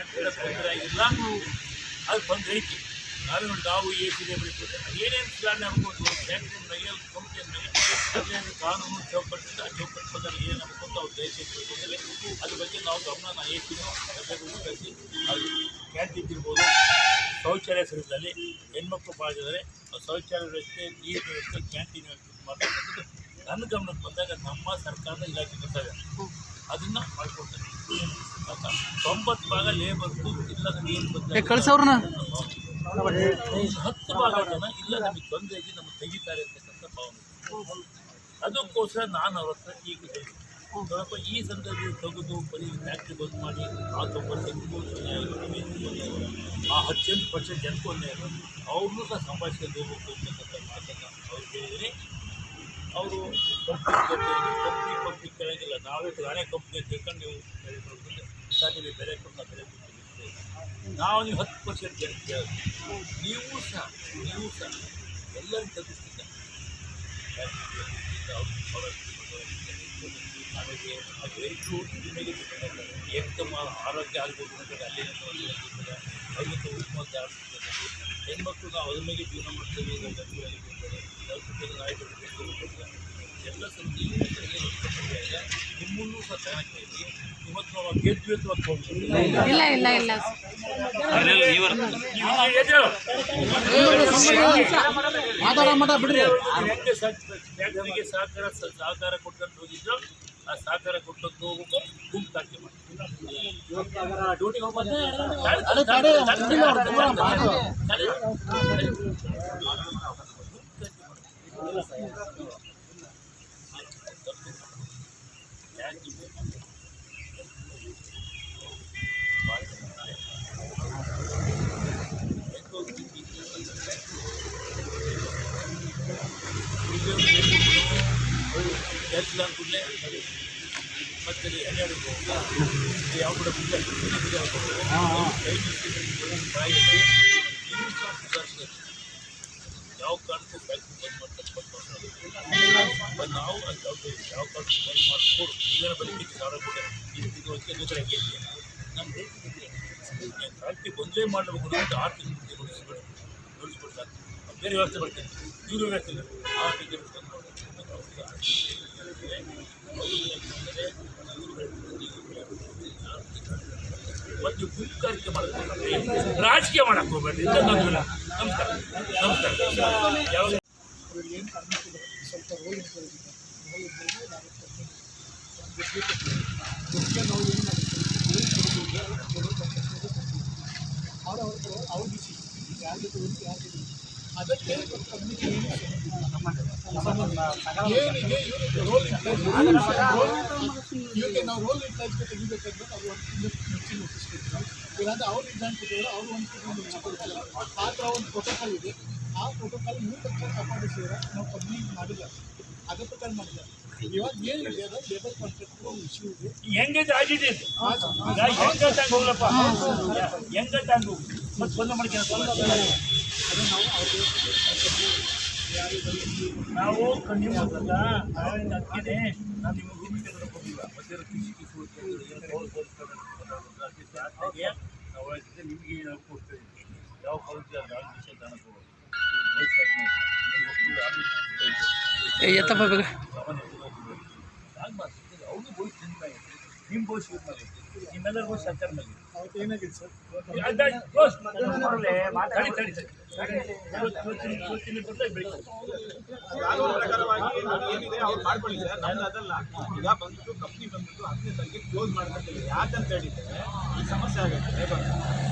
ಆಗಿಲ್ಲ ಅದು ಬಂದು ಐತಿ ನಾನು ನೋಡಿ ನಾವು ಎ ಸಿ ಬೆಳಿಬೋದು ಏನೇನು ಪ್ಲಾನ್ ಅನ್ಕೊಂಡು ಫ್ಯಾಕ್ಟ್ರಿ ಮೇಲೆ ಕಂಪ್ನಿ ಕಾನೂನು ಚೌಕಟ್ಟಿಂದ ಆ ಚೌಕಟ್ಟು ಪ್ರಕಾರ ಏನು ಅನ್ಕೊಂಡು ಅವ್ರು ದಯచేసి ಅದ್ರ ಬಗ್ಗೆ ನಾವು ಗಮನ ಎ ಸಿನೂ ಕಳಿಸಿ ಅದು ಕ್ಯಾಂಟೀನ್ ಇರ್ಬೋದು ಶೌಚಾಲಯ ಸರಿದಲ್ಲಿ ಹೆಣ್ಮಕ್ಳು ಆ ಶೌಚಾಲಯ ವ್ಯವಸ್ಥೆ ನೀರಿನ ವ್ಯವಸ್ಥೆ ಕ್ಯಾಂಟೀನ್ ವ್ಯವಸ್ಥೆ ಮಾಡ್ತಕ್ಕಂಥದ್ದು ನನ್ನ ಗಮನಕ್ಕೆ ಬಂದಾಗ ನಮ್ಮ ಸರ್ಕಾರದ ಇಲಾಖೆ ಬಂದಾಗ ಅದನ್ನು ಮಾಡ್ಕೊಡ್ತಾರೆ? ತೊಂಬತ್ತು ಭಾಗ ನೀರು ಹತ್ತು ಭಾಗ ಜನ ಇಲ್ಲ ನಮಗೆ ತೊಂದರೆ ಆಗಿ ನಮಗೆ ತೆಗಿತಾರೆ ಅಂತಕ್ಕಂಥ ಭಾವನೆ. ಅದಕ್ಕೋಸ್ಕರ ನಾನು ಅವ್ರ ಹತ್ರ ಈಗ ಸ್ವಲ್ಪ ಈ ಸಂದರ್ಭದಲ್ಲಿ ತೆಗೆದು ಬರೀ ಫ್ಯಾಕ್ಟ್ರಿ ಬಂದ್ ಮಾಡಿ ಆ ತೊಂಬತ್ತು ಆ ಹತ್ತೆಂಟು ಪರ್ಸೆಂಟ್ ಜನಕೊಂಡೇ ಅವ್ರನ್ನೂ ಸಹ ಸಂಭಾಷಿಸ್ಕೊಂಡು ಹೋಗಬೇಕು ಅಂತಕ್ಕಂಥ ಮಾತನ್ನು ಅವ್ರು ಹೇಳಿದರೆ ಅವರು ಕಂಪ್ನಿ ಕಂಪ್ನಿ ಕಂಪ್ನಿ ಕೆಳಗಿಲ್ಲ. ನಾವೇ ನಾನೇ ಕಂಪ್ನಿ ತಿಳ್ಕೊಂಡು ನೀವು ನೀವು ಬೆಲೆ ಕೊಟ್ಟ ಬೆಲೆ ನಾವು ನೀವು ಹತ್ತು ಪರ್ಸೆಂಟ್ ಕೇಳೋದು ನೀವು ಸಹ ನೀವು ಸಹ. ಎಲ್ಲರೂ ತಗ್ಗಿಸ್ತಿದ್ದ ಹಾಗಾಗಿ ರೈತರು ನಿಮಗೆ ಏಕದಮ ಆರೋಗ್ಯ ಆಗ್ಬೋದು ಅಂತ ಅಲ್ಲಿ ಐವತ್ತು ಉತ್ತಮ ಹೆಣ್ಮಕ್ಳು ನಾವು ಅದ್ರ ಮೇಲೆ ಜೀವನ ಮಾಡ್ತೇವೆ ಈಗ ಎಲ್ಲ ನಿಮ್ಮನ್ನು ಸಹ ಚೆನ್ನಾಗಿ ಇವತ್ತು ನಾವು ಅಂತ ಇಲ್ಲ ಇಲ್ಲ ಇಲ್ಲ ಹೆಂಗೆ ಫ್ಯಾಕ್ಟ್ರಿಗೆ ಸಹಕಾರ ಸಹಕಾರ ಕೊಟ್ಟಂತ ಹೋಗಿದ್ರು ಆ ಸಹಕಾರ ಕೊಟ್ಟಂತ ಹೋಗ್ಬೇಕು ಗುಂಪು ತಾಕೆ ಮಾಡಿ ಡ್ಯೂಟಿಗೆ ಹೋಗ್ಬಂದ್ರೆ ತಡೆ ಮುಂದಿನ ಅವ್ರು ದೂರ ಮಾಡು. ಕೆಲಸ ಕೂಡಲೇ ಮತ್ತೆ ಹನ್ನೆರಡು ಯಾವ ಕೂಡ ಮುಂದೆ ಕೈ ಬಾಯಿ ಸುಧಾರಿಸಬೇಕು ಯಾವ ಕಾರಣಕ್ಕೂ ಫ್ಯಾಕ್ಟ್ರಿ ಬಂದ್ ಮಾಡ್ತಾರೆ ನಾವು ಯಾವ ಕಾರಣಕ್ಕೂ ಬಂದ್ ಮಾಡ್ಕೊಂಡು ಈಗಿನ ಬದುಕಿಗೆ ಸಾವಿರ ಇದು ಇದಕ್ಕೆ ಎದುರಾಗಿ ಗೆಲ್ಲಿ ನಮ್ಮ ರೈತರಿಗೆ ಬೇರೆ ವ್ಯವಸ್ಥೆ ಬರ್ತೀನಿ ಇವರು ಇಲ್ಲ ಆ ರೀತಿ ಒಂದು ಗುಂಪುಗಾರಿಕೆ ಮಾಡಬೇಕು. ರಾಜಕೀಯ ಮಾಡಕ್ಕೆ ಹೋಗ್ಬೇಡ್ರಿ. ಇದನ್ನೊಂದಿಲ್ಲ ನಮಸ್ಕಾರ ನಮಸ್ಕಾರ ಏನು ಸ್ವಲ್ಪ ಏನು ಮಾಡ್ತೀವಿ ಅವ್ರು ಡಿಸಿಷನ್ ಯಾರು ಜೊತೆ ಹೋಗಿ ಯಾರು ಜೊತೆ ಹೋಗಿ. ಅದಕ್ಕೆ ಕಮ್ಯುನಿಟಿ ಏನಿದೆ ಇವ್ರಿಗೆ ರೋಲ್ ಇವಕ್ಕೆ ನಾವು ರೋಲ್ ಯುಟಿಲೈಸ್ಗೆ ತೆಗಿಬೇಕಂದ್ರೆ ನಾವು ಒಂದು ಮೆಚ್ಚಿನ ಇಲ್ಲಾಂದ್ರೆ ಅವ್ರು ಎಕ್ಸಾಮ್ ಕೊಟ್ಟಿದ್ದಾರೆ ಅವರು ಒಂದು ತಿಂಗಳು ಕೊಡ್ತಾರೆ. ಆ ಥರ ಒಂದು ಪ್ರೋಟೋಕಾಲ್ ಇದೆ. ಆ ಪ್ರೋಟೋಕಾಲ್ ಪಕ್ಷ ಕಾಪಾಡಿಸಿದ್ರೆ ನಾವು ಕಮ್ಮಿ ಮಾಡಿಲ್ಲ. ಅದೇ ಪ್ರಕಾರ ಮಾಡಿಲ್ಲ. ಇವಾಗ ಏನಿದೆ ಅದು ಲೇಬರ್ ಕಾಂಟ್ರಾಕ್ಟ್ ಇಶ್ಯೂ ಇದೆ. ಹೆಂಗೈತೆ ಆಗಿದೆ ಹೆಂಗ ಹೆಂಗ ಮತ್ತೆ ಮಾಡ್ಕೊಂಡು ಅದು ನಾವು ಅವ್ರಿಗೆ ನಾವು ಕಣ್ಣಿ ನಾವೇನು ಅದಕ್ಕೆ ನಾನು ತೆಗೆದು ನಿಮಗೆ ನಾವು ಕೊಡ್ತೇವೆ ಯಾವ ಕೌನ್ಸಿಲ್ ನಾಲ್ಕು ವಿಷಯ ಏ ಎತ್ತಪ್ಪ ಬೇಗ ಭವಿಷ್ಯ ನಿಮ್ಮ ನಿಮ್ಮೆಲ್ಲರ ಸರ್ಕಾರ ಅವತ್ತು ಏನಾಗಿದೆ ಸರ್? ತಡಿ ತಡಿ ಕಾನೂನು ಪ್ರಕಾರವಾಗಿ ಅದು ಏನಿದೆ ಅವ್ರು ಮಾಡ್ಕೊಳ್ಳಿ ಸರ್ ನಮ್ದು ಅದಲ್ಲ. ಈಗ ಬಂದ್ಬಿಟ್ಟು ಕಂಪ್ನಿ ಬಂದ್ಬಿಟ್ಟು ಹತ್ತನೇ ತಾರೀಕಿಗೆ ಕ್ಲೋಸ್ ಯಾಕಂತ ಹೇಳಿದ್ರೆ ಈ ಸಮಸ್ಯೆ ಆಗುತ್ತೆ. ಲೇಬರ್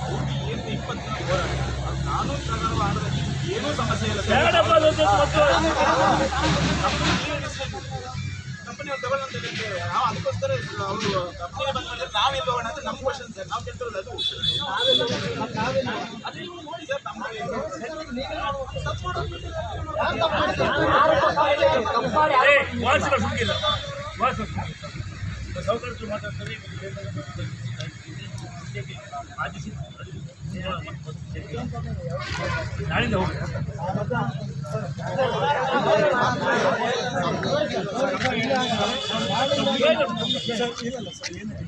ಅವ್ರಿಗೆ ಏನು ಇಪ್ಪತ್ತು ದಿನ ಹೋರಾಟ. ಅವ್ರು ಕಾನೂನು ಪ್ರಕಾರ ಆಡೋದಕ್ಕೆ ಏನೂ ಸಮಸ್ಯೆ ಇಲ್ಲ. ಅದಕ್ಕೋಸ್ಕರ, ಅವರು ಕಂಪ್ನಿ ಬಂದ್ಮೇಲೆ ನಾವೆಲ್ಲ ಹೋಗೋಣ ಅಂತ ನಮ್ಮ ಕ್ವಶನ್ ಸರ್ ನಾವು ಕೇಳ್ತಿರೋದು ಅದು. ಅದು ನೋಡಿ ಸರ್ ತಮ್ಮ ಸೌಕರ್ಯ ಮಾತಾಡ್ತಾರೆ ಆದಿಸಿ ನಾಳಿಂದ ಹೋಗಿ ಸರ್ ಇರಲ್ಲ ಸರ್ ಏನಿದೆ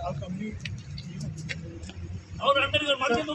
ಆ ಕಂಪ್ನಿ ಅವ್ರ ಅಂಡರ್ ಮಾಡ್ಕೊಂಡು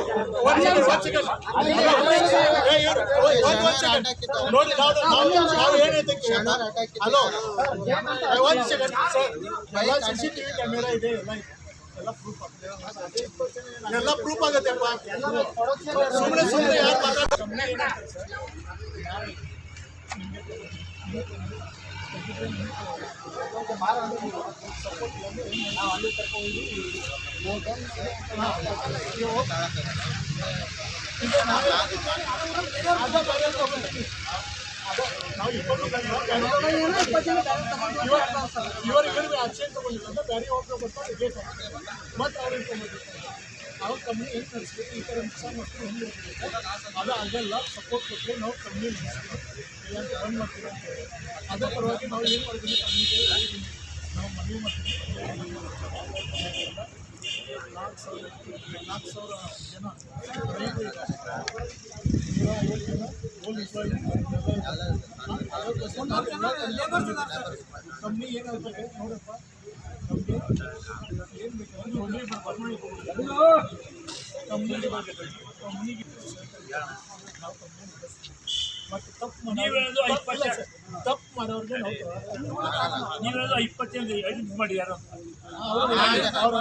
ನೋಡಿ ನಾವು ನಾವು ನಾವು ಏನೈತೆ ಹಲೋ ಒಂದು ಸೆಕೆಂಡ್ ಸರ್ ಎಲ್ಲ C C T V camera ಇದೆ ಎಲ್ಲ ಇದೆ ಎಲ್ಲ ಪ್ರೂಫ್ ಎಲ್ಲ ಪ್ರೂಫ್ ಆಗುತ್ತೆಪ್ಪ ಸುಮ್ಮನೆ ಸುಮ್ಮನೆ ಯಾರು ಮಾತಾಡ್ತಾರೆ ನಾವು ಇಪ್ಪತ್ತು ಇವರು ಇವರು ಬೇರೆ ಒಬ್ಬರು ಬರ್ತಾರೆ ಮತ್ತೆ ನಾವು ಕಮ್ಮಿ ಹೆಂಗೆ ನಡೆಸ್ಬೇಕು ಈ ಥರ ನುಕ್ಸಾನ್ ಮತ್ತು ಹೆಂಗೆ ಅದು ಅದೆಲ್ಲ ಸಪೋರ್ಟ್ ಕೊಟ್ಟರೆ ನಾವು ಕಮ್ಮಿ ಇಲ್ಲಾಂತ ಬಂದ್ ಮಾಡ್ತೀವಿ ಅಂತ ಪರವಾಗಿ ನಾವು ಏನು ಮಾಡಿದ್ರು ನಾವು ಮನವಿ ಮಾಡ್ತೀವಿ. ನಾಲ್ಕು ಸಾವಿರ ನಾಲ್ಕು ಸಾವಿರ ಜನ ನೋಡಪ್ಪ ತಪ್ಪು ತಪ್ಪು ಮಾಡೋರಿಗೆ ನೀವೆಲ್ಲ ಇಪ್ಪತ್ತೈದು ಐಡೆಂಟಿಫೈ ಮಾಡಿ ಯಾರು ಯಾರು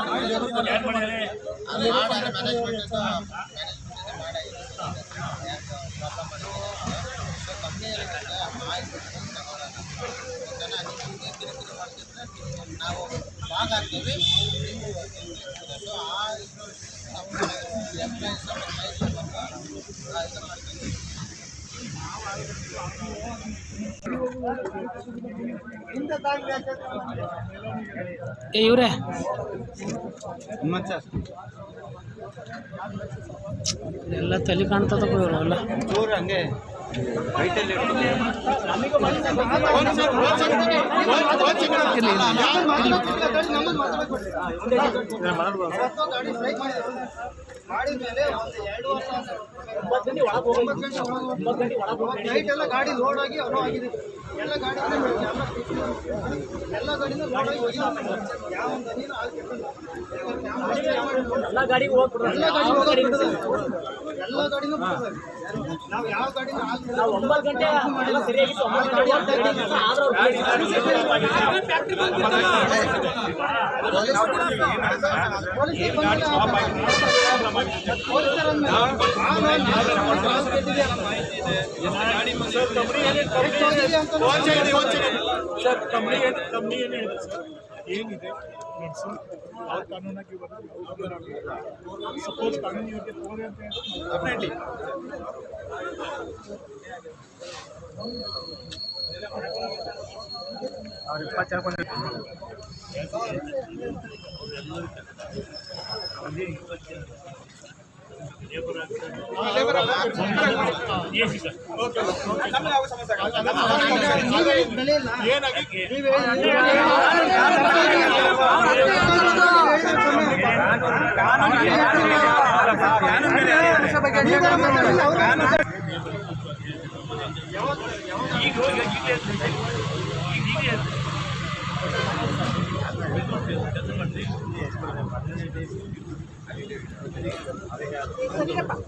ಆ ಇವ್ರೆ. ಎಲ್ಲ ತಲೆ ಕಾಣ್ತದ ಇವ್ರು ಎಲ್ಲ. ಚೂರು ಹಂಗೆ ಮಾಡಿದ್ಮೇಲೆ ಒಂದು ಎರಡು ವರ್ಷ ನೈಟ್ ಎಲ್ಲ ಗಾಡಿ ಲೋಡ್ ಆಗಿ ಅಲೋ ಆಗಿದೆ. ಎಲ್ಲ ಗಾಡಿ ಎಲ್ಲ ಗಾಡಿನೂ ಲೋಡ್ ಆಗಿ ಹೋಗಿದೆ. ಯಾವ ಒಂದು. ಎಲ್ಲ ಗಾಡಿ ಎಲ್ಲ ಗಾಡಿ ಹೋಗ್ಬಿಟ್ಟಿದೆ. ಎಲ್ಲ ಗಾಡಿನೂ ಬಿಟ್ಟಿದ್ದಾರೆ. ನಾವು ಯಾವ ಗಾಡಿನೂ ನಾವು ಒಂಬತ್ತು ಗಂಟೆ ಸರಿಯಾಗಿತ್ತು ಸರ್ ಕಂಪ್ನಿ ಏನು ಕಂಪ್ನಿ ಏನು ಹೇಳಿದೆ ಸರ್ ಏನಿದೆ ನಡೆಸಿ ಯಾವ ಕಾನೂನಾಗಿ ಸಪೋಸ್ ಕಾನೂನು ಇವ್ರಿಗೆ ತಗೋರಿ ಅಂತ ಹೇಳಿದ್ರೆ ಏನಾಗಿ ಈಗ ಹೋಗಿ ಈಗ ಹೇಳ್ತೀನಿ. ಈಗ Ini kan Pak.